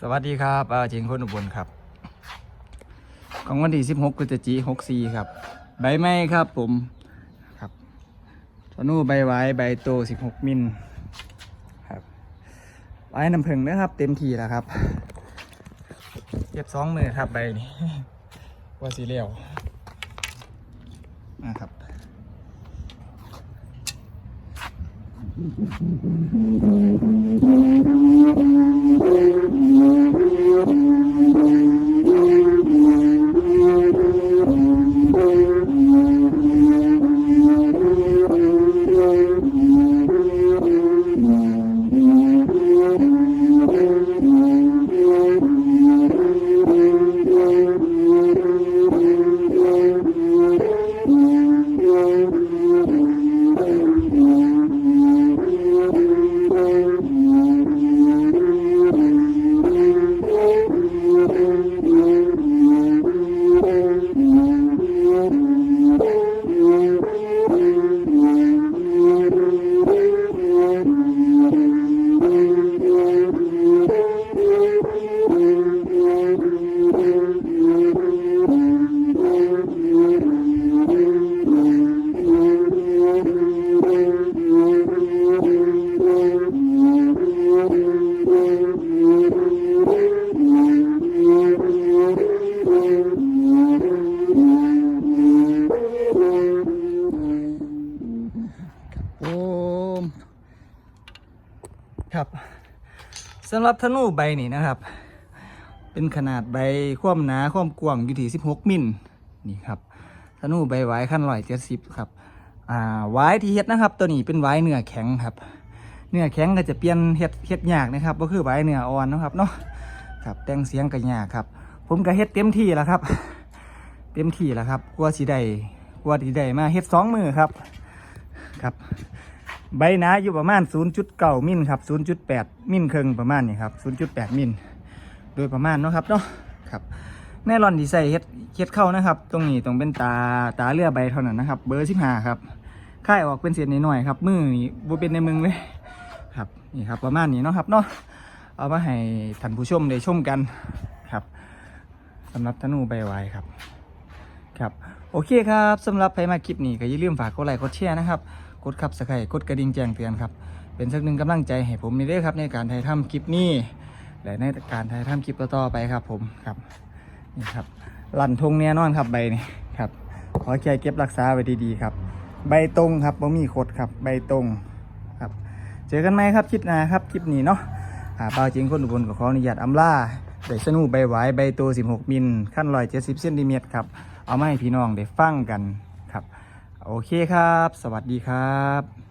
สวัสดีครับอาเจงคนอุบลครับของวันที่16พฤศจิกายน64 ครับ ใบไม้ครับผมครับธนูใบไว้ใบโต 16 มิลครับไว้น้ำผึ้งนะครับ เต็มทีแล้วครับเก็บสองมือครับใบนี้ว่าสีเหลียวนะครับ ครับสำหรับธนูใบนี้นะครับ เป็นขนาดใบความหนาความกว้างอยู่ที่16 มิลนี่ครับธนูใบไว้ขั้นร้อยเจ็ดสิบครับอ่าไว้ที่เฮ็ดนะครับ ตัวนี้เป็นไว้เนื้อแข็งครับ เนื้อแข็งก็จะเปลี่ยนเฮ็ดเฮ็ดยากนะครับก็คือไว้เนื้ออ่อนนะครับเนาะครับแต่งเสียงก็ยากครับ ผมก็เฮ็ดเต็มที่แล้วครับ เต็มที่แล้วครับกลัวสีได้กลัวสีได้มาเฮ็ดสองมือครับครับ ใบหนาอยู่ประมาณ 0.9มิลครับ 0.8 มิลครึ่งประมาณนี้ครับ 0.8 มิลโดยประมาณเนาะครับเนาะครับแน่รอนที่ใส่เฮ็ดเฮ็ดเข้านะครับ ตรงนี้ตรงเป็นตาตาเลือใบเท่านั้นนะครับ เบอร์15ครับค่ายออกเป็นเศษนิดหน่อยๆครับมือนี่บ่เป็นในมึงเลยครับนี่ครับประมาณนี้เนาะครับเนาะเอามาให้ท่านผู้ชมได้ชมกันครับสำหรับธนูใบไว้ครับครับ โอเคครับสำหรับใครมาคลิปนี้ก็อย่าลืมฝากกดไลค์กดแชร์นะครับ กดขับสไครกดกระดิ่งแจ้งเตือนครับ เป็นสักหนึ่งกำลังใจให้ผมนี่ด้วยครับในการถ่ายทำคลิปนี้ และในการถ่ายทำคลิปต่อๆไปครับ ผมครับนี่ครับลั่นทงแน่นอนครับใบนี้ครับ ขอแค่เก็บรักษาไว้ดีๆครับ ใบตรงครับบ่มีขดครับ ใบตรงครับ เจอกันไหมครับคลิปหน้าครับคลิปนี้เนาะอ่าเปล่าจริงคนอุบลก็ขออนุญาตอำลาได้สนุใบหวายใบโต16 มิลขั้น170เซนติเมตรครับ เอามาให้พี่น้องได้ฟังกันครับ โอเคครับ สวัสดีครับ